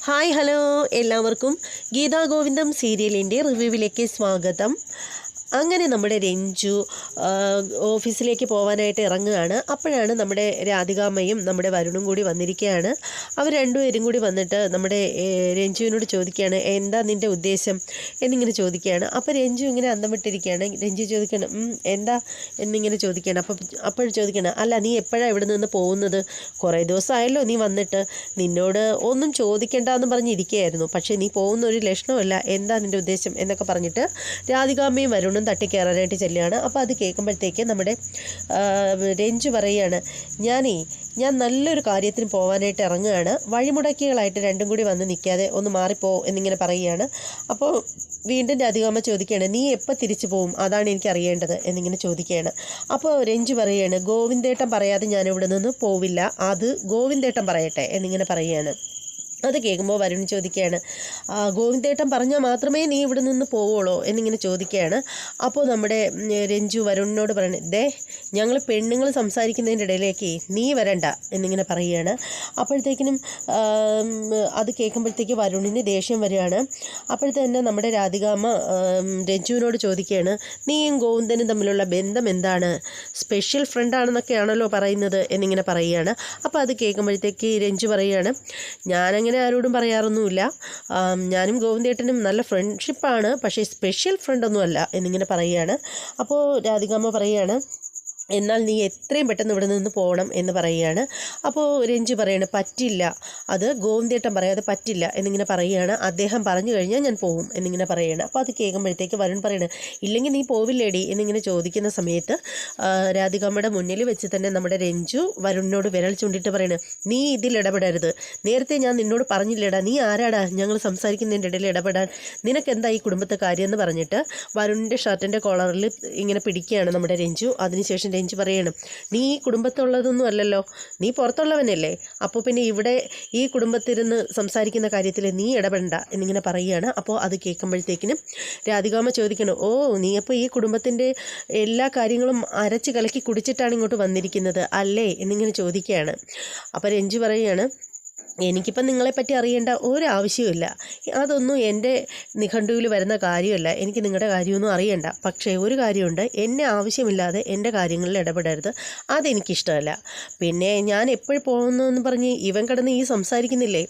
Hi hello എല്ലാവർക്കും ഗീതാ ഗോവിന്ദം സീരിയലിന്റെ റിവ്യൂവിലേക്ക് സ്വാഗതം. അങ്ങനെ നമ്മുടെ രഞ്ജു ഓഫീസിലേക്ക് പോകാനായിട്ട് ഇറങ്ങുകയാണ്. അപ്പോഴാണ് നമ്മുടെ രാധികാമ്മയും നമ്മുടെ വരുണും കൂടി വന്നിരിക്കുകയാണ്. അവർ രണ്ടുപേരും കൂടി വന്നിട്ട് നമ്മുടെ രഞ്ജുവിനോട് ചോദിക്കുകയാണ് എന്താ നിന്റെ ഉദ്ദേശം? എന്നിങ്ങനെ ചോദിക്കുകയാണ്. അപ്പോൾ രഞ്ജു ഇങ്ങനെ അന്തം വിട്ടിരിക്കുകയാണ്. രഞ്ജു ചോദിക്കണം എന്താ? എന്നിങ്ങനെ ചോദിക്കുകയാണ്. അപ്പോൾ അപ്പോഴും ചോദിക്കണം അല്ല നീ എപ്പോഴാണ് ഇവിടെ നിന്ന് പോകുന്നത്? കുറേ ദിവസമായല്ലോ നീ വന്നിട്ട്. നിന്നോട് ഒന്നും ചോദിക്കണ്ടെന്ന് പറഞ്ഞിരിക്കുകയായിരുന്നു. പക്ഷേ നീ പോകുന്ന ഒരു ലക്ഷണമല്ല എന്താ നിന്റെ ഉദ്ദേശം? എന്നൊക്കെ പറഞ്ഞിട്ട് രാധികാമ്മയും വരുണും തട്ടിക്കയറാനായിട്ട് ചെല്ലുകയാണ്. അപ്പോൾ അത് കേൾക്കുമ്പോഴത്തേക്ക് നമ്മുടെ രഞ്ജ് രഞ്ജു പറയുകയാണ് ഞാനേ ഞാൻ നല്ലൊരു കാര്യത്തിന് പോകാനായിട്ട് ഇറങ്ങുകയാണ്. വഴിമുടക്കികളായിട്ട് രണ്ടും കൂടി വന്ന് നിൽക്കാതെ ഒന്ന് മാറിപ്പോ എന്നിങ്ങനെ പറയുകയാണ്. അപ്പോൾ വീണ്ടും രാധികാമ്മ ചോദിക്കുകയാണ് നീ എപ്പോൾ തിരിച്ചു പോവും? അതാണ് എനിക്ക് അറിയേണ്ടത് എന്നിങ്ങനെ ചോദിക്കുകയാണ്. അപ്പോൾ രഞ്ജു പറയുകയാണ് ഗോവിന്ദേട്ടൻ പറയാതെ ഞാൻ ഇവിടെ നിന്ന് പോവില്ല. അത് ഗോവിന്ദേട്ടൻ പറയട്ടെ എന്നിങ്ങനെ പറയുകയാണ്. അത് കേൾക്കുമ്പോൾ വരുൺ ചോദിക്കുകയാണ് "ആ, ഗോവിന്ദേട്ടൻ പറഞ്ഞാൽ മാത്രമേ നീ ഇവിടെ നിന്ന് പോവുള്ളൂ എന്നിങ്ങനെ ചോദിക്കുകയാണ്. അപ്പോൾ നമ്മുടെ രഞ്ജു വരുണിനോട് പറയണേ ദേ ഞങ്ങൾ പെണ്ണുങ്ങൾ സംസാരിക്കുന്നതിന്റെ ഇടയിലേക്ക് നീ വരണ്ട എന്നിങ്ങനെ പറയുകയാണ്. അപ്പോഴത്തേക്കിനും അത് കേൾക്കുമ്പോഴത്തേക്ക് വരുണിന് ദേഷ്യം വരികയാണ്. അപ്പോഴത്തന്നെ നമ്മുടെ രാധികാമ്മ രഞ്ജുവിനോട് ചോദിക്കുകയാണ് നീയും ഗോവിന്ദനും തമ്മിലുള്ള ബന്ധം എന്താണ്? സ്പെഷ്യൽ ഫ്രണ്ടാണെന്നൊക്കെയാണല്ലോ പറയുന്നത് എന്നിങ്ങനെ പറയുകയാണ്. അപ്പോൾ അത് കേൾക്കുമ്പോഴത്തേക്ക് രഞ്ജു പറയുകയാണ് ഞാനങ്ങനെ ആരോടും പറയാറൊന്നുമില്ല. ഞാനും ഗോവിന്ദേട്ടനും നല്ല ഫ്രണ്ട്ഷിപ്പാണ് പക്ഷേ സ്പെഷ്യൽ ഫ്രണ്ടൊന്നുമല്ല എന്നിങ്ങനെ പറയുകയാണ്. അപ്പോൾ രാധികാമ്മ പറയുകയാണ് എന്നാൽ നീ എത്രയും പെട്ടെന്ന് ഇവിടെ നിന്ന് പോകണം എന്ന് പറയുകയാണ്. അപ്പോൾ രഞ്ജു പറയാണ് പറ്റില്ല. അത് ഗോവിന്ദേട്ടൻ പറയാതെ പറ്റില്ല എന്നിങ്ങനെ പറയുകയാണ്. അദ്ദേഹം പറഞ്ഞു കഴിഞ്ഞാൽ ഞാൻ പോകും എന്നിങ്ങനെ പറയുകയാണ്. അപ്പോൾ അത് കേൾക്കുമ്പോഴത്തേക്ക് വരുൺ പറയുന്നത് ഇല്ലെങ്കിൽ നീ പോവില്ലേടി? എന്നിങ്ങനെ ചോദിക്കുന്ന സമയത്ത് രാധികമ്മയുടെ മുന്നിൽ വെച്ച് തന്നെ നമ്മുടെ രഞ്ജു വരുണിനോട് വിരൽ ചൂണ്ടിട്ട് പറയുന്നത് നീ ഇതിൽ ഇടപെടരുത്. നേരത്തെ ഞാൻ നിന്നോട് പറഞ്ഞില്ലേടാ നീ ആരാടാ? ഞങ്ങൾ സംസാരിക്കുന്നതിന്റെ ഇടയിൽ ഇടപെടാൻ നിനക്കെന്താ ഈ കുടുംബത്തെ കാര്യം? എന്ന് പറഞ്ഞിട്ട് വരുണിന്റെ ഷർട്ടിന്റെ കോളറിൽ ഇങ്ങനെ പിടിക്കുകയാണ് നമ്മുടെ രഞ്ജു. അതിനുശേഷം രഞ്ജു പറയണം. നീ ഈ കുടുംബത്തുള്ളതൊന്നും അല്ലല്ലോ. നീ പുറത്തുള്ളവനല്ലേ. അപ്പോൾ പിന്നെ ഇവിടെ ഈ കുടുംബത്തിരുന്ന് സംസാരിക്കുന്ന കാര്യത്തിൽ നീ ഇടപെടണ്ട എന്നിങ്ങനെ പറയുകയാണ്. അപ്പോൾ അത് കേൾക്കുമ്പോഴത്തേക്കിനും രാധികാമ ചോദിക്കണം ഓ നീ അപ്പോൾ ഈ കുടുംബത്തിന്റെ എല്ലാ കാര്യങ്ങളും അരച്ച് കലക്കി കുടിച്ചിട്ടാണ് ഇങ്ങോട്ട് വന്നിരിക്കുന്നത് അല്ലേ? എന്നിങ്ങനെ ചോദിക്കുകയാണ്. അപ്പോൾ രഞ്ജു പറയുകയാണ് എനിക്കിപ്പം നിങ്ങളെപ്പറ്റി അറിയേണ്ട ഒരാവശ്യമില്ല അതൊന്നും എന്റെ നിഘണ്ടുവിൽ വരുന്ന കാര്യമല്ല. എനിക്ക് നിങ്ങളുടെ കാര്യമൊന്നും അറിയേണ്ട. പക്ഷേ ഒരു കാര്യമുണ്ട്. എന്നെ ആവശ്യമില്ലാതെ എന്റെ കാര്യങ്ങളിൽ ഇടപെടരുത്. അതെനിക്കിഷ്ടമല്ല. പിന്നെ ഞാൻ എപ്പോഴും പോകുന്നതെന്ന് പറഞ്ഞ് ഇവൻ കിടന്ന് ഈ സംസാരിക്കുന്നില്ലേ?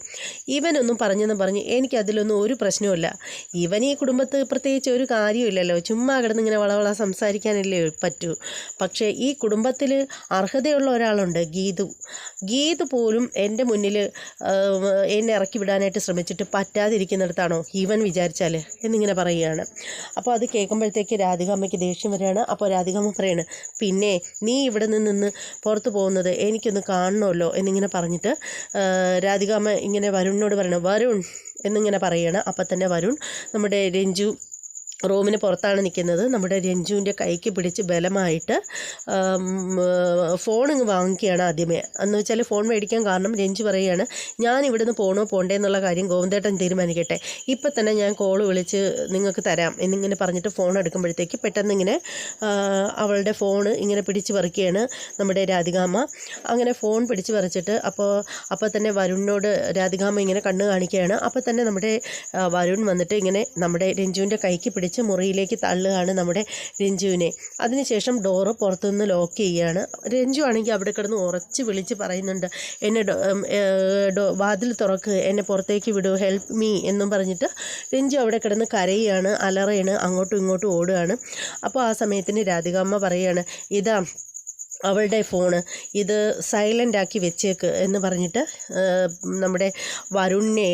ഇവനൊന്നും പറഞ്ഞെന്ന് പറഞ്ഞ് എനിക്കതിലൊന്നും ഒരു പ്രശ്നവുമില്ല. ഇവൻ ഈ കുടുംബത്ത് പ്രത്യേകിച്ച് ഒരു കാര്യമില്ലല്ലോ ചുമ്മാ കിടന്ന് ഇങ്ങനെ വളവള സംസാരിക്കാനല്ലേ പറ്റൂ. പക്ഷേ ഈ കുടുംബത്തിൽ അർഹതയുള്ള ഒരാളുണ്ട് ഗീതു. ഗീതു പോലും എന്റെ മുന്നിൽ എന്നെ ഇറക്കി വിടാനായിട്ട് ശ്രമിച്ചിട്ട് പറ്റാതിരിക്കുന്നിടത്താണോ ഇവൻ വിചാരിച്ചാൽ എന്നിങ്ങനെ പറയുകയാണ്. അപ്പോൾ അത് കേൾക്കുമ്പോഴത്തേക്ക് രാധികാമ്മയ്ക്ക് ദേഷ്യം വരികയാണ്. അപ്പോൾ രാധികാമ്മ പറയാണ് പിന്നെ നീ ഇവിടെ നിന്ന് പുറത്ത് പോകുന്നത് എനിക്കൊന്ന് കാണണമല്ലോ എന്നിങ്ങനെ പറഞ്ഞിട്ട് രാധികാമ്മ ഇങ്ങനെ വരുണിനോട് പറയണം വരുൺ എന്നിങ്ങനെ പറയുകയാണ്. അപ്പം തന്നെ വരുൺ നമ്മുടെ രഞ്ജു റൂമിന് പുറത്താണ് നിൽക്കുന്നത്. നമ്മുടെ രഞ്ജുവിന്റെ കൈക്ക് പിടിച്ച് ബലമായിട്ട് ഫോൺ ഇങ്ങ് വാങ്ങിക്കുകയാണ് ആദ്യമേ. എന്ന് വെച്ചാൽ ഫോൺ മേടിക്കാൻ കാരണം രഞ്ജു പറയുകയാണ് ഞാൻ ഇവിടുന്ന് പോകണോ പോണ്ടേ എന്നുള്ള കാര്യം ഗോവിന്ദേട്ടൻ തീരുമാനിക്കട്ടെ. ഇപ്പം തന്നെ ഞാൻ കോൾ വിളിച്ച് നിങ്ങൾക്ക് തരാം. എന്നിങ്ങനെ പറഞ്ഞിട്ട് ഫോൺ എടുക്കുമ്പോഴത്തേക്ക് പെട്ടെന്ന് ഇങ്ങനെ അവളുടെ ഫോൺ ഇങ്ങനെ പിടിച്ച് പറിക്കുകയാണ് നമ്മുടെ രാധികാമ്മ. അങ്ങനെ ഫോൺ പിടിച്ച് പറിച്ചിട്ട് അപ്പോൾ അപ്പോൾ തന്നെ വരുണിനോട് രാധികാമ്മ ഇങ്ങനെ കണ്ണ് കാണിക്കുകയാണ്. അപ്പോൾ തന്നെ നമ്മുടെ വരുൺ വന്നിട്ട് ഇങ്ങനെ നമ്മുടെ രഞ്ജുവിന്റെ കൈക്ക് പിടിച്ച് മുറിയിലേക്ക് തള്ളുകയാണ് നമ്മുടെ രഞ്ജുവിനെ. അതിനുശേഷം ഡോറ് പുറത്തുനിന്ന് ലോക്ക് ചെയ്യുകയാണ്. രഞ്ജു ആണെങ്കിൽ അവിടെ കിടന്ന് ഉറച്ച് വിളിച്ച് പറയുന്നുണ്ട് എന്നെ വാതിൽ തുറക്ക് എന്നെ പുറത്തേക്ക് വിടൂ ഹെൽപ്പ് മീ എന്നും പറഞ്ഞിട്ട് രഞ്ജു അവിടെ കിടന്ന് കരയാണ് അലറയാണ് അങ്ങോട്ടും ഇങ്ങോട്ടും ഓടുകയാണ്. അപ്പോൾ ആ സമയത്തിന് രാധികാമ്മ പറയുകയാണ് ഇതാ അവളുടെ ഫോണ് ഇത് സൈലന്റ് ആക്കി വെച്ചേക്ക് എന്ന് പറഞ്ഞിട്ട് നമ്മുടെ വരുണിനെ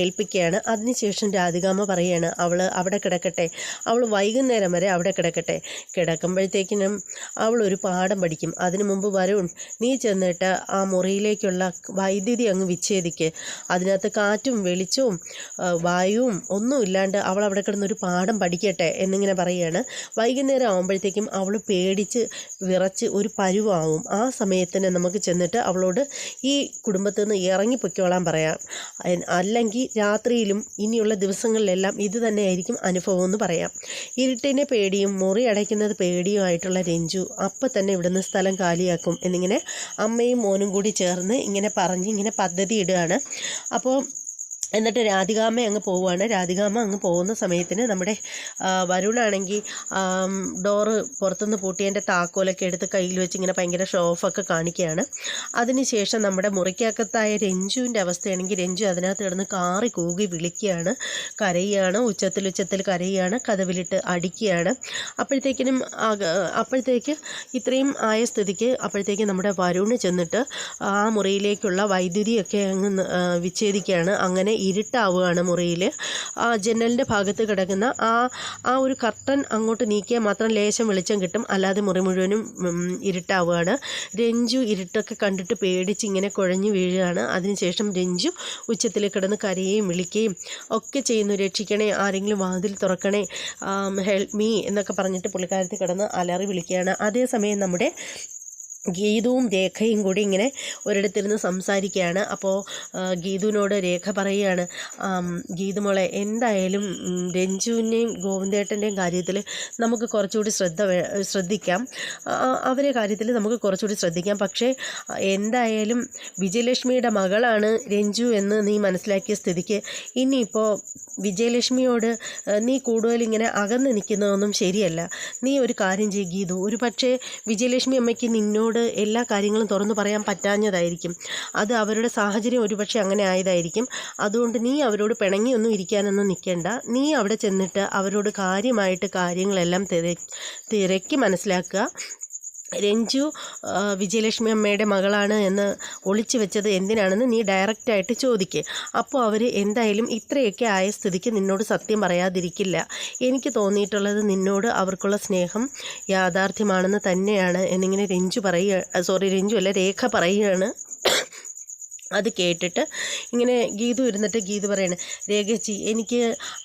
ഏൽപ്പിക്കുകയാണ്. അതിനുശേഷം രാധികാമ്മ പറയുകയാണ് അവൾ അവിടെ കിടക്കട്ടെ. അവൾ വൈകുന്നേരം വരെ അവിടെ കിടക്കട്ടെ. കിടക്കുമ്പോഴത്തേക്കിനും അവൾ ഒരു പാഠം പഠിക്കും. അതിനു മുമ്പ് വരുൺ നീ ചെന്നിട്ട് ആ മുറിയിലേക്കുള്ള വൈദ്യുതി അങ്ങ് വിച്ഛേദിക്ക്. അതിനകത്ത് കാറ്റും വെളിച്ചവും വായുവും ഒന്നും ഇല്ലാണ്ട് അവൾ അവിടെ കിടന്നൊരു പാഠം പഠിക്കട്ടെ എന്നിങ്ങനെ പറയുകയാണ്. വൈകുന്നേരം ആകുമ്പോഴത്തേക്കും അവൾ പേടിച്ച് വിറച്ച് ഒരു പരുവാവും ആ സമയത്തിന് നമുക്ക് ചെന്നിട്ട് അവളോട് ഈ കുടുംബത്തിൽ നിന്ന് ഇറങ്ങിപ്പൊയ്ക്കോളാൻ പറയാം. അല്ലെങ്കിൽ രാത്രിയിലും ഇനിയുള്ള ദിവസങ്ങളിലെല്ലാം ഇത് തന്നെയായിരിക്കും അനുഭവം എന്ന് പറയാം. ഇരുട്ടിനെ പേടിയും മുറി അടയ്ക്കുന്നത് പേടിയും ആയിട്ടുള്ള രഞ്ജു അപ്പം തന്നെ ഇവിടുന്ന് സ്ഥലം കാലിയാക്കും എന്നിങ്ങനെ അമ്മയും മോനും കൂടി ചേർന്ന് ഇങ്ങനെ പറഞ്ഞ് ഇങ്ങനെ പദ്ധതി ഇടുകയാണ്. അപ്പോൾ എന്നിട്ട് രാധികാമ്മ അങ്ങ് പോവുകയാണ്. രാധികാമ്മ അങ്ങ് പോകുന്ന സമയത്തിന് നമ്മുടെ വരുണാണെങ്കിൽ ഡോറ് പുറത്തുനിന്ന് പൂട്ടിയതിന്റെ താക്കോലൊക്കെ എടുത്ത് കയ്യിൽ വെച്ച് ഇങ്ങനെ ഭയങ്കര ഷോ ഓഫൊക്കെ കാണിക്കുകയാണ്. അതിനുശേഷം നമ്മുടെ മുറിക്കകത്തായ രഞ്ജുവിന്റെ അവസ്ഥയാണെങ്കിൽ രഞ്ജു അതിനകത്ത് കിടന്ന് കാറി കൂകി വിളിക്കുകയാണ്. കരയുകയാണ് ഉച്ചത്തിൽ ഉച്ചത്തിൽ കരയുകയാണ് കഥവിലിട്ട് അടിക്കുകയാണ്. അപ്പോഴത്തേക്കിനും അപ്പോഴത്തേക്ക് ഇത്രയും ആയ സ്ഥിതിക്ക് അപ്പോഴത്തേക്ക് നമ്മുടെ വരുണ് ചെന്നിട്ട് ആ മുറിയിലേക്കുള്ള വൈദ്യുതിയൊക്കെ അങ്ങ് വിച്ഛേദിക്കുകയാണ്. അങ്ങനെ ഇരുട്ടാവുകയാണ് മുറിയിൽ ആ ജനലിന്റെ ഭാഗത്ത് കിടക്കുന്ന ആ ആ ഒരു കർട്ടൻ അങ്ങോട്ട് നീക്കിയാൽ മാത്രം ലേശം വെളിച്ചം കിട്ടും. അല്ലാതെ മുറി മുഴുവനും ഇരുട്ടാവുകയാണ്. രഞ്ജു ഇരുട്ടൊക്കെ കണ്ടിട്ട് പേടിച്ച് ഇങ്ങനെ കുഴഞ്ഞു വീഴുകയാണ്. അതിനുശേഷം രഞ്ജു ഉച്ചത്തിൽ കിടന്ന് കരയുകയും വിളിക്കുകയും ഒക്കെ ചെയ്യുന്നു. രക്ഷിക്കണേ ആരെങ്കിലും വാതിൽ തുറക്കണേ ഹെൽപ്പ് മീ എന്നൊക്കെ പറഞ്ഞിട്ട് പുള്ളിക്കാരത്തിൽ കിടന്ന് അലറി വിളിക്കുകയാണ്. അതേസമയം നമ്മുടെ ഗീതുവും രേഖയും കൂടി ഇങ്ങനെ ഒരിടത്തിരുന്ന് സംസാരിക്കുകയാണ്. അപ്പോൾ ഗീതുവിനോട് രേഖ പറയുകയാണ് ഗീതുമോളെ ഗീതു മോളെ എന്തായാലും രഞ്ജുവിന്റെയും ഗോവിന്ദേട്ടന്റെയും കാര്യത്തിൽ നമുക്ക് കുറച്ചുകൂടി ശ്രദ്ധ ശ്രദ്ധിക്കാം. അവരെ കാര്യത്തിൽ നമുക്ക് കുറച്ചുകൂടി ശ്രദ്ധിക്കാം. പക്ഷേ എന്തായാലും വിജയലക്ഷ്മിയുടെ മകളാണ് രഞ്ജു എന്ന് നീ മനസ്സിലാക്കിയ സ്ഥിതിക്ക് ഇനിയിപ്പോൾ വിജയലക്ഷ്മിയോട് നീ കൂടുതൽ ഇങ്ങനെ അകന്ന് നിൽക്കുന്നതൊന്നും ശരിയല്ല. നീ ഒരു കാര്യം ചെയ്യ് ഗീതു. ഒരു പക്ഷേ വിജയലക്ഷ്മി അമ്മയ്ക്ക് നിന്നോട് എല്ലാ കാര്യങ്ങളും തുറന്നു പറയാൻ പറ്റാഞ്ഞതായിരിക്കും. അത് അവരുടെ സാഹചര്യം ഒരുപക്ഷെ അങ്ങനെ ആയതായിരിക്കും. അതുകൊണ്ട് നീ അവരോട് പിണങ്ങിയൊന്നും ഇരിക്കാനൊന്നും നിൽക്കേണ്ട. നീ അവിടെ ചെന്നിട്ട് അവരോട് കാര്യമായിട്ട് കാര്യങ്ങളെല്ലാം തിര തിരക്കി മനസ്സിലാക്കുക. രഞ്ജു വിജയലക്ഷ്മി അമ്മയുടെ മകളാണ് എന്ന് ഒളിച്ചു വെച്ചത് എന്തിനാണെന്ന് നീ ഡയറക്റ്റായിട്ട് ചോദിക്കേ. അപ്പോൾ അവർ എന്തായാലും ഇത്രയൊക്കെ ആയ സ്ഥിതിക്ക് നിന്നോട് സത്യം പറയാതിരിക്കില്ല. എനിക്ക് തോന്നിയിട്ടുള്ളത് നിന്നോട് അവർക്കുള്ള സ്നേഹം യാഥാർത്ഥ്യമാണെന്ന് തന്നെയാണ് എന്നിങ്ങനെ രഞ്ജു പറയുക സോറി രഞ്ജു അല്ല രേഖ പറയുകയാണ്. അത് കേട്ടിട്ട് ഇങ്ങനെ ഗീതു ഇരുന്നിട്ട് ഗീതു പറയാണ് രേഖച്ചി എനിക്ക്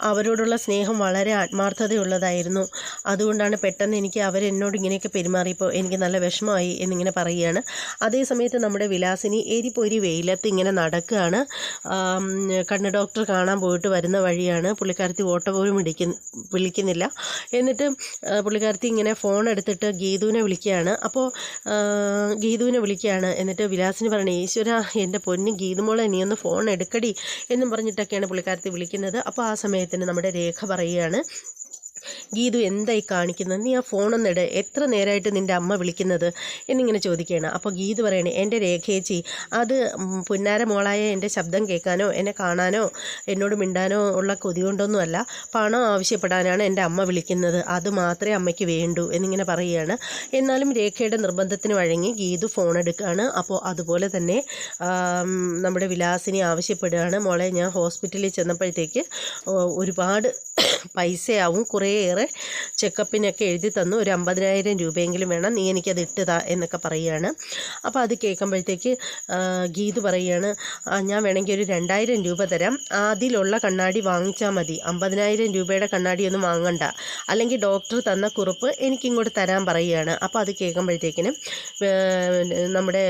അവരോടുള്ള സ്നേഹം വളരെ ആത്മാർത്ഥതയുള്ളതായിരുന്നു. അതുകൊണ്ടാണ് പെട്ടെന്ന് എനിക്ക് അവരെന്നോട് ഇങ്ങനെയൊക്കെ പെരുമാറിയപ്പോൾ എനിക്ക് നല്ല വിഷമമായി എന്നിങ്ങനെ പറയുകയാണ്. അതേസമയത്ത് നമ്മുടെ വിലാസിനി എരിപ്പൊരി വെയിലത്ത് ഇങ്ങനെ നടക്കുകയാണ്. കണ്ണ് ഡോക്ടർ കാണാൻ പോയിട്ട് വരുന്ന വഴിയാണ്. പുള്ളിക്കാരത്തി ഓട്ടോ പോലും വിളിക്കുന്ന വിളിക്കുന്നില്ല. എന്നിട്ട് പുള്ളിക്കാരത്തി ഇങ്ങനെ ഫോൺ എടുത്തിട്ട് ഗീതുവിനെ വിളിക്കുകയാണ്. അപ്പോൾ ഗീതുവിനെ വിളിക്കുകയാണ്. എന്നിട്ട് വിലാസിനി പറയണേ ഈശ്വര എന്റെ പൊന്ന് ഗീതുമോളെ നീ ഒന്ന് ഫോൺ എടുക്കടി എന്നും പറഞ്ഞിട്ടൊക്കെയാണ് പുള്ളിക്കാരത്തി വിളിക്കുന്നത്. അപ്പോൾ ആ സമയത്തിന് നമ്മുടെ രേഖ പറയുകയാണ്. ഗീതു എന്തായി കാണിക്കുന്നത്? നീ ആ ഫോണൊന്നും ഇട്. എത്ര നേരമായിട്ട് നിന്റെ അമ്മ വിളിക്കുന്നത്? എന്നിങ്ങനെ ചോദിക്കുകയാണ്. അപ്പോൾ ഗീതു പറയണേ എന്റെ രേഖേച്ചി അത് പുന്നാര മോളായ എന്റെ ശബ്ദം കേൾക്കാനോ എന്നെ കാണാനോ എന്നോട് മിണ്ടാനോ ഉള്ള കൊതി കൊണ്ടൊന്നുമല്ല പണം ആവശ്യപ്പെടാനാണ് എന്റെ അമ്മ വിളിക്കുന്നത്. അത് മാത്രമേ അമ്മയ്ക്ക് വേണ്ടൂ. എന്നിങ്ങനെ പറയുകയാണ്. എന്നാലും രേഖയുടെ നിർബന്ധത്തിന് വഴങ്ങി ഗീതു ഫോൺ എടുക്കുകയാണ്. അപ്പോൾ അതുപോലെ തന്നെ നമ്മുടെ വിലാസിനി ആവശ്യപ്പെടുകയാണ്. മോളെ ഞാൻ ഹോസ്പിറ്റലിൽ ചെന്നപ്പോഴത്തേക്ക് ഒരുപാട് പൈസയാവും. കുറേയേറെ ചെക്കപ്പിനൊക്കെ എഴുതി തന്നു. ഒരു അമ്പതിനായിരം രൂപയെങ്കിലും വേണം. നീ എനിക്കത് ഇട്ടുതാ എന്നൊക്കെ പറയുകയാണ്. അപ്പോൾ അത് കേൾക്കുമ്പോഴത്തേക്ക് ഗീത് പറയുകയാണ് ഞാൻ വേണമെങ്കിൽ ഒരു രണ്ടായിരം രൂപ തരാം. അതിലുള്ള കണ്ണാടി വാങ്ങിച്ചാൽ മതി. അമ്പതിനായിരം രൂപയുടെ കണ്ണാടിയൊന്നും വാങ്ങണ്ട. അല്ലെങ്കിൽ ഡോക്ടർ തന്ന കുറിപ്പ് എനിക്കിങ്ങോട്ട് തരാൻ പറയുകയാണ്. അപ്പോൾ അത് കേൾക്കുമ്പോഴത്തേക്കിനും നമ്മുടെ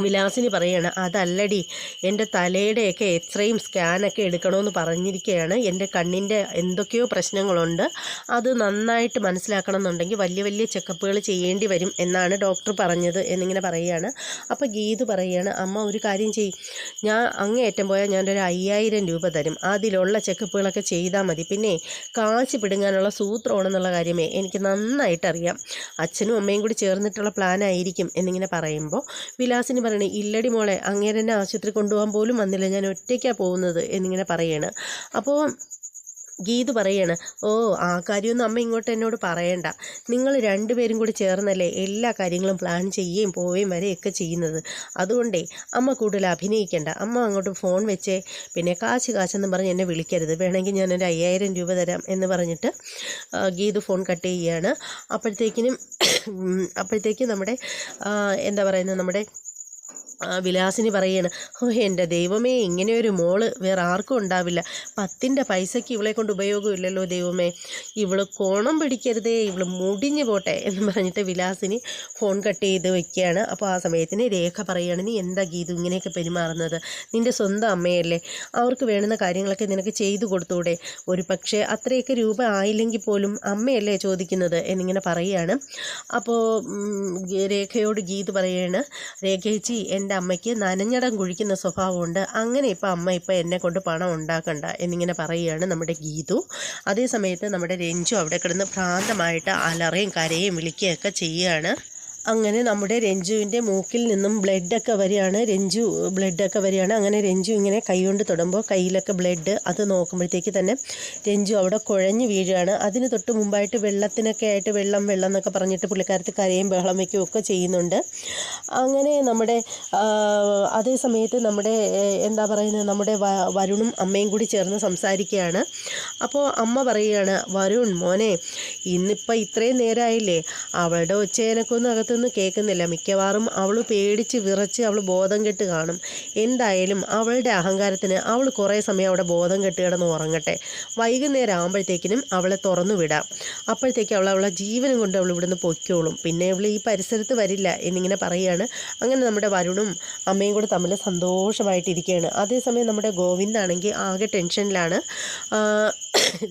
വിലാസിനി പറയാണ് അതല്ലടി എന്റെ തലയുടെയൊക്കെ എക്സ്റേയും സ്കാനൊക്കെ എടുക്കണമെന്ന് പറഞ്ഞിരിക്കുകയാണ് എന്റെ കണ്ണിന്റെ എന്തൊക്കെയോ പ്രശ്നങ്ങളുണ്ട്. അത് നന്നായിട്ട് മനസ്സിലാക്കണം എന്നുണ്ടെങ്കിൽ വലിയ വലിയ ചെക്കപ്പുകൾ ചെയ്യേണ്ടി വരും എന്നാണ് ഡോക്ടർ പറഞ്ഞത് എന്നിങ്ങനെ പറയുകയാണ്. അപ്പോൾ ഗീത് പറയുകയാണ് അമ്മ ഒരു കാര്യം ചെയ്യും ഞാൻ അങ്ങേയറ്റം പോയാൽ ഞാനൊരു അയ്യായിരം രൂപ തരും. അതിലുള്ള ചെക്കപ്പുകളൊക്കെ ചെയ്താൽ മതി. പിന്നെ കാശ് പിടുങ്ങാനുള്ള സൂത്രമാണെന്നുള്ള കാര്യമേ എനിക്ക് നന്നായിട്ടറിയാം. അച്ഛനും അമ്മയും കൂടി ചേർന്നിട്ടുള്ള പ്ലാനായിരിക്കും എന്നിങ്ങനെ പറയുമ്പോൾ വിലാസിനി പറയണേ ഇല്ലടി മോളെ അങ്ങേരെ എന്നെ ആശുപത്രി കൊണ്ടുപോകാൻ പോലും വന്നില്ല. ഞാൻ ഒറ്റയ്ക്കാണ് പോകുന്നത് എന്നിങ്ങനെ പറയാണ്. അപ്പോൾ ഗീതു പറയാണ് ഓ ആ കാര്യമൊന്നും അമ്മ ഇങ്ങോട്ട് എന്നോട് പറയണ്ട. നിങ്ങൾ രണ്ടുപേരും കൂടി ചേർന്നല്ലേ എല്ലാ കാര്യങ്ങളും പ്ലാൻ ചെയ്യുകയും പോവുകയും വരെയൊക്കെ ചെയ്യുന്നത്. അതുകൊണ്ടേ അമ്മ കൂടുതൽ അഭിനയിക്കേണ്ട. അമ്മ അങ്ങോട്ട് ഫോൺ വെച്ചേ പിന്നെ കാശ് കാശെന്ന് പറഞ്ഞ് എന്നെ വിളിക്കരുത്. വേണമെങ്കിൽ ഞാനൊരു അയ്യായിരം രൂപ തരാം എന്ന് പറഞ്ഞിട്ട് ഗീത് ഫോൺ കട്ട് ചെയ്യുകയാണ്. അപ്പോഴത്തേക്കിനും അപ്പോഴത്തേക്കും നമ്മുടെ എന്താ പറയുന്നത് നമ്മുടെ ആ വിലാസിനി പറയാണ് ഓ എന്റെ ദൈവമേ ഇങ്ങനെ ഒരു മോൾ വേറെ ആർക്കും ഉണ്ടാവില്ല. പത്തിന്റെ പൈസയ്ക്ക് ഇവളെ കൊണ്ട് ഉപയോഗമില്ലല്ലോ ദൈവമേ. ഇവൾ കോണം പിടിക്കരുതേ ഇവൾ മുടിഞ്ഞു പോട്ടെ എന്ന് പറഞ്ഞിട്ട് വിലാസിനി ഫോൺ കട്ട് ചെയ്ത് വെക്കുകയാണ്. അപ്പോൾ ആ സമയത്തിന് രേഖ പറയുകയാണ് നീ എന്താ ഗീതു ഇങ്ങനെയൊക്കെ പെരുമാറുന്നത്? നിന്റെ സ്വന്തം അമ്മയല്ലേ. അവർക്ക് വേണ്ടുന്ന കാര്യങ്ങളൊക്കെ നിനക്ക് ചെയ്തു കൊടുത്തൂടെ. ഒരു പക്ഷേ അത്രയൊക്കെ രൂപ ആയില്ലെങ്കിൽ പോലും അമ്മയല്ലേ ചോദിക്കുന്നത് എന്നിങ്ങനെ പറയുകയാണ്. അപ്പോൾ രേഖയോട് ഗീത് പറയുകയാണ് രേഖേച്ചി എന്റെ എന്റെ അമ്മയ്ക്ക് നനഞ്ഞടം കുഴിക്കുന്ന സ്വഭാവമുണ്ട്. അങ്ങനെ ഇപ്പം അമ്മ ഇപ്പം എന്നെ കൊണ്ട് പണം ഉണ്ടാക്കണ്ട എന്നിങ്ങനെ പറയുകയാണ് നമ്മുടെ ഗീതു. അതേ സമയത്ത് നമ്മുടെ രഞ്ജു അവിടെ കിടന്ന് ഭ്രാന്തമായിട്ട് അലറയും കരയും വിളിക്കുകയൊക്കെ ചെയ്യുകയാണ്. അങ്ങനെ നമ്മുടെ രഞ്ജുവിന്റെ മൂക്കിൽ നിന്നും ബ്ലഡൊക്കെ വരികയാണ്. രഞ്ജു ബ്ലഡൊക്കെ വരികയാണ്. അങ്ങനെ രഞ്ജു ഇങ്ങനെ കൈകൊണ്ട് തൊടുമ്പോൾ കയ്യിലൊക്കെ ബ്ലഡ് അത് നോക്കുമ്പോഴത്തേക്ക് തന്നെ രഞ്ജു അവിടെ കുഴഞ്ഞു വീഴുകയാണ്. അതിന് തൊട്ട് മുമ്പായിട്ട് വെള്ളത്തിനൊക്കെ ആയിട്ട് വെള്ളം വെള്ളം എന്നൊക്കെ പറഞ്ഞിട്ട് പുള്ളിക്കാരത്ത് കരയും ബഹളം വയ്ക്കുകയും ഒക്കെ ചെയ്യുന്നുണ്ട്. അങ്ങനെ നമ്മുടെ അതേ സമയത്ത് നമ്മുടെ എന്താ പറയുന്നത് നമ്മുടെ വരുണും അമ്മയും കൂടി ചേർന്ന് സംസാരിക്കുകയാണ്. അപ്പോൾ അമ്മ പറയുകയാണ് വരുൺ മോനെ ഇന്നിപ്പോൾ ഇത്രയും നേരമായില്ലേ അവളുടെ ഒച്ചയനക്കൊന്നും അകത്തുനിന്ന് കേൾക്കുന്നില്ല. മിക്കവാറും അവൾ പേടിച്ച് വിറച്ച് അവൾ ബോധം കെട്ട് കാണും. എന്തായാലും അവളുടെ അഹങ്കാരത്തിന് അവൾ കുറേ സമയം അവിടെ ബോധം കെട്ട് കിടന്ന് ഉറങ്ങട്ടെ. വൈകുന്നേരം ആകുമ്പോഴത്തേക്കിനും അവളെ തുറന്നു വിടാം. അപ്പോഴത്തേക്ക് അവൾ അവളെ ജീവനും കൊണ്ട് അവൾ ഇവിടുന്ന് പൊയ്ക്കോളും. പിന്നെ അവൾ ഈ പരിസരത്ത് വരില്ല എന്നിങ്ങനെ പറയുകയാണ്. അങ്ങനെ നമ്മുടെ വരുണും അമ്മയും കൂടെ തമ്മിൽ സന്തോഷമായിട്ടിരിക്കുകയാണ്. അതേസമയം നമ്മുടെ ഗോവിന്ദാണെങ്കിൽ ആകെ ടെൻഷനിലാണ്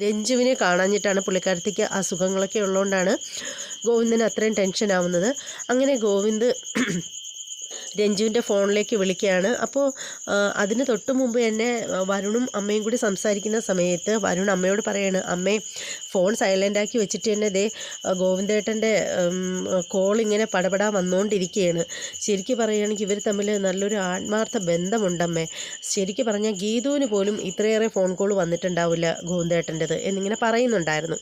രഞ്ജുവിനെ കാണാഞ്ഞിട്ടാണ് പുള്ളിക്കാരത്തേക്ക് അസുഖങ്ങളൊക്കെ ഉള്ളതുകൊണ്ടാണ് ഗോവിന്ദന് അത്രയും ടെൻഷൻ ആവുന്നത്. അങ്ങനെ ഗോവിന്ദ് രഞ്ജുവിന്റെ ഫോണിലേക്ക് വിളിക്കുകയാണ്. അപ്പോൾ അതിന് തൊട്ട് മുമ്പ് തന്നെ വരുണും അമ്മയും കൂടി സംസാരിക്കുന്ന സമയത്ത് വരുൺ അമ്മയോട് പറയാണ് അമ്മേ ഫോൺ സൈലന്റാക്കി വെച്ചിട്ട് തന്നെ ദേ ഗോവിന്ദേട്ടന്റെ കോൾ ഇങ്ങനെ പടപടാ വന്നുകൊണ്ടിരിക്കുകയാണ് ശരിക്കും പറയുകയാണെങ്കിൽ ഇവർ തമ്മിൽ നല്ലൊരു ആത്മാർത്ഥ ബന്ധമുണ്ടമ്മേ. ശരിക്കും പറഞ്ഞാൽ ഗീതുവിന് പോലും ഇത്രയേറെ ഫോൺ കോൾ വന്നിട്ടുണ്ടാവില്ല ഗോവിന്ദേട്ടന്റെത് എന്നിങ്ങനെ പറയുന്നുണ്ടായിരുന്നു.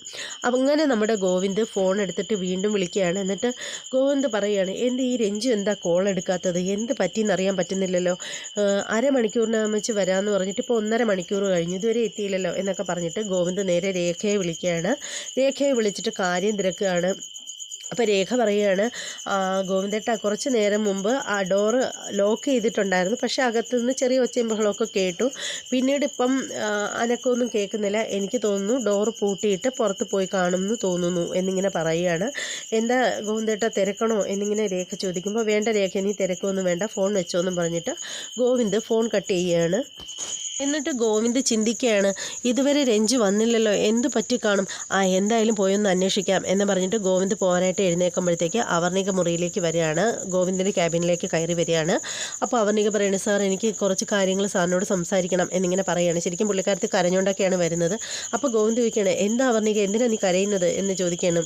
അങ്ങനെ നമ്മുടെ ഗോവിന്ദ് ഫോൺ എടുത്തിട്ട് വീണ്ടും വിളിക്കുകയാണ്. എന്നിട്ട് ഗോവിന്ദ് പറയുകയാണ് എന്ത് ഈ രഞ്ജു എന്താ കോൾ എടുക്കാത്തത്? എന്ത് പറ്റിയെന്നറിയാൻ പറ്റുന്നില്ലല്ലോ. അരമണിക്കൂറിനകം വെച്ച് വരാമെന്ന് പറഞ്ഞിട്ട് ഇപ്പോൾ ഒന്നര മണിക്കൂർ കഴിഞ്ഞു. ഇതുവരെ എത്തിയില്ലല്ലോ എന്നൊക്കെ പറഞ്ഞിട്ട് ഗോവിന്ദ് നേരെ രേഖയെ വിളിക്കുകയാണ്. രേഖയെ വിളിച്ചിട്ട് കാര്യം തിരക്കുകയാണ്. അപ്പോൾ രേഖ പറയുകയാണ് "ആ, ഗോവിന്ദേട്ട കുറച്ച് നേരം മുമ്പ് ആ ഡോറ് ലോക്ക് ചെയ്തിട്ടുണ്ടായിരുന്നു. പക്ഷേ അകത്തുനിന്ന് ചെറിയ ഒച്ചയും ബഹളമൊക്കെ കേട്ടു. പിന്നീട് ഇപ്പം അനക്കൊന്നും കേൾക്കുന്നില്ല. എനിക്ക് തോന്നുന്നു ഡോറ് പൂട്ടിയിട്ട് പുറത്ത് പോയി കാണുമെന്ന് തോന്നുന്നു എന്നിങ്ങനെ പറയുകയാണ്. എന്താ ഗോവിന്ദേട്ട തിരക്കണോ എന്നിങ്ങനെ രേഖ ചോദിക്കുമ്പോൾ വേണ്ട രേഖ ഇനി തിരക്കൊന്നും വേണ്ട ഫോൺ വെച്ചോ എന്നും പറഞ്ഞിട്ട് ഗോവിന്ദ് ഫോൺ കട്ട് ചെയ്യുകയാണ്. എന്നിട്ട് ഗോവിന്ദ് ചിന്തിക്കുകയാണ് ഇതുവരെ രഞ്ജു വന്നില്ലല്ലോ എന്ത് പറ്റി കാണും? ആ എന്തായാലും പോയൊന്ന് അന്വേഷിക്കാം എന്ന് പറഞ്ഞിട്ട് ഗോവിന്ദ് പോകാനായിട്ട് എഴുന്നേൽക്കുമ്പോഴത്തേക്ക് അവർണിക മുറിയിലേക്ക് വരികയാണ്. ഗോവിന്ദിന്റെ ക്യാബിനിലേക്ക് കയറി വരികയാണ്. അപ്പോൾ അവർണിക പറയുന്നത് സാർ എനിക്ക് കുറച്ച് കാര്യങ്ങൾ സാറിനോട് സംസാരിക്കണം എന്നിങ്ങനെ പറയുകയാണ്. ശരിക്കും പുള്ളിക്കാരത്ത് കരഞ്ഞുകൊണ്ടൊക്കെയാണ് വരുന്നത്. അപ്പോൾ ഗോവിന്ദ് ചോദിക്കുകയാണ് എന്താ അവർണിക എന്തിനാണ് നീ കരയുന്നത്? എന്ന് ചോദിക്കുകയാണ്.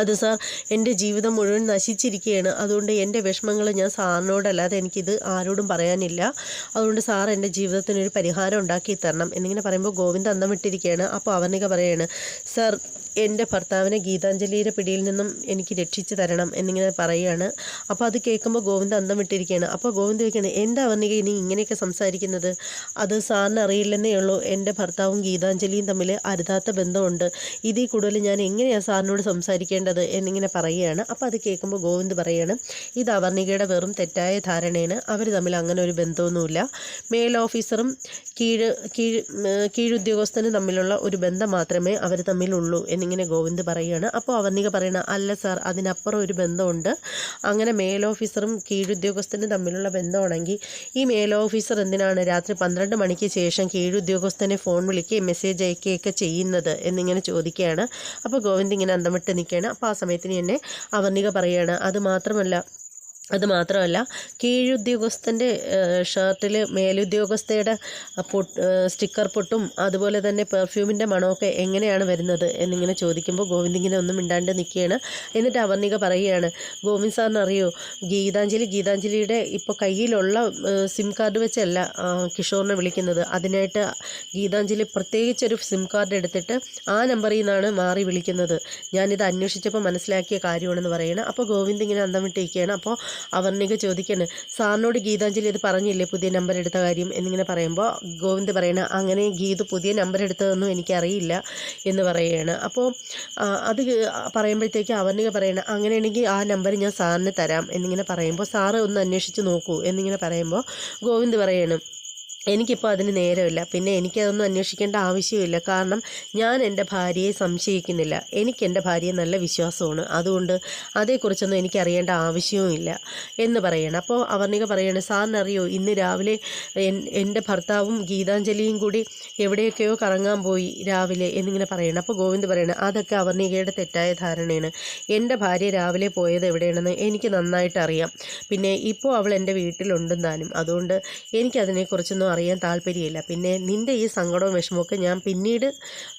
അത് സാർ എന്റെ ജീവിതം മുഴുവൻ നശിച്ചിരിക്കുകയാണ് അതുകൊണ്ട് എന്റെ വിഷമങ്ങൾ ഞാൻ സാറിനോടല്ലാതെ എനിക്കിത് ആരോടും പറയാനില്ല. അതുകൊണ്ട് സാർ എന്റെ ജീവിതത്തിനൊരു പരിഹാരം ഉണ്ടാക്കി തരണം. എന്നിങ്ങനെ പറയുമ്പോൾ ഗോവിന്ദ് അന്തം വിട്ടിരിക്കുകയാണ്. അപ്പോൾ അവർണിക പറയാണ് സാർ എന്റെ ഭർത്താവിനെ ഗീതാഞ്ജലിയുടെ പിടിയിൽ നിന്നും എനിക്ക് രക്ഷിച്ചു തരണം എന്നിങ്ങനെ പറയുകയാണ് അപ്പോൾ അത് കേൾക്കുമ്പോൾ ഗോവിന്ദ് അന്തം വിട്ടിരിക്കുകയാണ്. അപ്പോൾ ഗോവിന്ദ് ചോദിക്കുകയാണ് എന്താ അവർണിക ഇനി ഇങ്ങനെയൊക്കെ സംസാരിക്കുന്നത്? അത് സാറിന് അറിയില്ലെന്നേ ഉള്ളൂ. എന്റെ ഭർത്താവും ഗീതാഞ്ജലിയും തമ്മിൽ അരുതാത്ത ബന്ധമുണ്ട്. ഇതിൽ കൂടുതൽ ഞാൻ എങ്ങനെയാണ് സാറിനോട് സംസാരിക്കേണ്ടത്? എന്നിങ്ങനെ പറയുകയാണ്. അപ്പോൾ അത് കേൾക്കുമ്പോൾ ഗോവിന്ദ് പറയുകയാണ് ഇത് അവർണികയുടെ വെറും തെറ്റായ ധാരണയാണ്. അവർ തമ്മിൽ അങ്ങനെ ഒരു ബന്ധമൊന്നുമില്ല. മേൽ ഓഫീസറും കീഴ് കീഴ് കീഴുദ്യോഗസ്ഥനും തമ്മിലുള്ള ഒരു ബന്ധം മാത്രമേ അവർ തമ്മിലുള്ളൂ എന്നിങ്ങനെ ഗോവിന്ദ് പറയുകയാണ്. അപ്പോൾ അവർണിക പറയണ അല്ല സാർ അതിനപ്പുറം ഒരു ബന്ധമുണ്ട്. അങ്ങനെ മേൽ ഓഫീസറും കീഴുദ്യോഗസ്ഥനും തമ്മിലുള്ള ബന്ധമാണെങ്കിൽ ഈ മേൽ ഓഫീസർ എന്തിനാണ് രാത്രി പന്ത്രണ്ട് മണിക്ക് ശേഷം കീഴുദ്യോഗസ്ഥനെ ഫോൺ വിളിക്കുകയും മെസ്സേജ് അയക്കുകയൊക്കെ ചെയ്യുന്നത് എന്നിങ്ങനെ ചോദിക്കുകയാണ്. അപ്പോൾ ഗോവിന്ദ് ഇങ്ങനെ അന്തമിട്ട് നിൽക്കുകയാണ്. അപ്പോൾ ആ സമയത്തിന് തന്നെ അവർണിക പറയുകയാണ് അത് മാത്രമല്ല അത് മാത്രമല്ല കീഴുദ്യോഗസ്ഥന്റെ ഷർട്ടിൽ മേലുദ്യോഗസ്ഥയുടെ പൊട്ട് സ്റ്റിക്കർ പൊട്ടും അതുപോലെ തന്നെ പെർഫ്യൂമിന്റെ മണമൊക്കെ എങ്ങനെയാണ് വരുന്നത് എന്നിങ്ങനെ ചോദിക്കുമ്പോൾ ഗോവിന്ദ് ഇങ്ങനെ ഒന്നും മിണ്ടാണ്ട് നിൽക്കുകയാണ്. എന്നിട്ട് അവർണിക പറയുകയാണ് ഗോവിന്ദ് സാറിന് അറിയോ ഗീതാഞ്ജലി ഗീതാഞ്ജലിയുടെ ഇപ്പോൾ കയ്യിലുള്ള സിം കാർഡ് വെച്ചല്ല കിഷോറിനെ വിളിക്കുന്നത്. അതിനായിട്ട് ഗീതാഞ്ജലി പ്രത്യേകിച്ചൊരു സിം കാർഡ് എടുത്തിട്ട് ആ നമ്പറിൽ നിന്നാണ് മാറി വിളിക്കുന്നത്. ഞാനിത് അന്വേഷിച്ചപ്പോൾ മനസ്സിലാക്കിയ കാര്യമാണെന്ന് പറയുന്നത് അപ്പോൾ ഗോവിന്ദ് ഇങ്ങനെ അന്തം വിട്ടിരിക്കുകയാണ്. അപ്പോൾ അവർണിക ചോദിക്കാണ്. സാറിനോട് ഗീതാഞ്ജലി ഇത് പറഞ്ഞില്ലേ? പുതിയ നമ്പർ എടുത്ത കാര്യം എന്നിങ്ങനെ പറയുമ്പോൾ ഗോവിന്ദ് പറയണ അങ്ങനെ ഗീതു പുതിയ നമ്പർ എടുത്തതൊന്നും എനിക്കറിയില്ല എന്ന് പറയുകയാണ് അപ്പോൾ അത് പറയുമ്പോഴത്തേക്ക് അവർണിക പറയണ അങ്ങനെയാണെങ്കിൽ ആ നമ്പർ ഞാൻ സാറിന് തരാം എന്നിങ്ങനെ പറയുമ്പോൾ സാറ് ഒന്ന് അന്വേഷിച്ച് നോക്കൂ എന്നിങ്ങനെ പറയുമ്പോൾ ഗോവിന്ദ് പറയണം എനിക്കിപ്പോൾ അതിന് നേരമില്ല. പിന്നെ എനിക്കതൊന്നും അന്വേഷിക്കേണ്ട ആവശ്യമില്ല കാരണം ഞാൻ എന്റെ ഭാര്യയെ സംശയിക്കുന്നില്ല. എനിക്ക് എന്റെ ഭാര്യയെ നല്ല വിശ്വാസമാണ്. അതുകൊണ്ട് അതേക്കുറിച്ചൊന്നും എനിക്കറിയേണ്ട ആവശ്യവുമില്ല എന്ന് പറയണം. അപ്പോൾ അവർണിക പറയാണ് സാറിന് അറിയോ ഇന്ന് രാവിലെ എന്റെ ഭർത്താവും ഗീതാഞ്ജലിയും കൂടി എവിടെയൊക്കെയോ കറങ്ങാൻ പോയി രാവിലെ എന്നിങ്ങനെ പറയണം. അപ്പോൾ ഗോവിന്ദ് പറയണം അതൊക്കെ അവർണികയുടെ തെറ്റായ ധാരണയാണ്. എന്റെ ഭാര്യ രാവിലെ പോയത് എവിടെയാണെന്ന് എനിക്ക് നന്നായിട്ട് അറിയാം പിന്നെ ഇപ്പോൾ അവൾ എന്റെ വീട്ടിലുണ്ടെന്ന് താനും അതുകൊണ്ട് എനിക്കതിനെക്കുറിച്ചൊന്നും അറിയാൻ താല്പര്യമില്ല. പിന്നെ നിന്റെ ഈ സങ്കടവും വിഷമമൊക്കെ ഞാൻ പിന്നീട്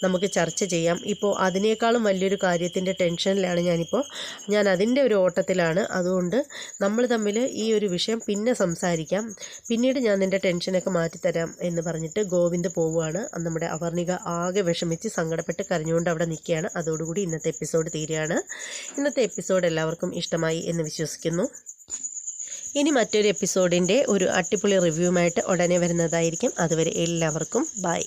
നമുക്ക് ചർച്ച ചെയ്യാം. ഇപ്പോൾ അതിനേക്കാളും വലിയൊരു കാര്യത്തിന്റെ ടെൻഷനിലാണ് ഞാനിപ്പോൾ ഞാൻ അതിന്റെ ഒരു ഓട്ടത്തിലാണ്. അതുകൊണ്ട് നമ്മൾ തമ്മിൽ ഈ ഒരു വിഷയം പിന്നെ സംസാരിക്കാം. പിന്നീട് ഞാൻ നിന്റെ ടെൻഷനൊക്കെ മാറ്റിത്തരാം എന്ന് പറഞ്ഞിട്ട് ഗോവിന്ദ് പോവുകയാണ്. നമ്മുടെ അവർണിക ആകെ വിഷമിച്ച് സങ്കടപ്പെട്ട് കരഞ്ഞുകൊണ്ട് അവിടെ നിൽക്കുകയാണ്. അതോടുകൂടി ഇന്നത്തെ എപ്പിസോഡ് തീരുകയാണ്. ഇന്നത്തെ എപ്പിസോഡ് എല്ലാവർക്കും ഇഷ്ടമായി എന്ന് വിശ്വസിക്കുന്നു. ഇനി മറ്റൊരു എപ്പിസോഡിന്റെ ഒരു അട്ടിപ്പൊളി റിവ്യൂമായിട്ട് ഉടനെ വരുന്നതായിരിക്കും. അതുവരെ എല്ലാവർക്കും ബൈ.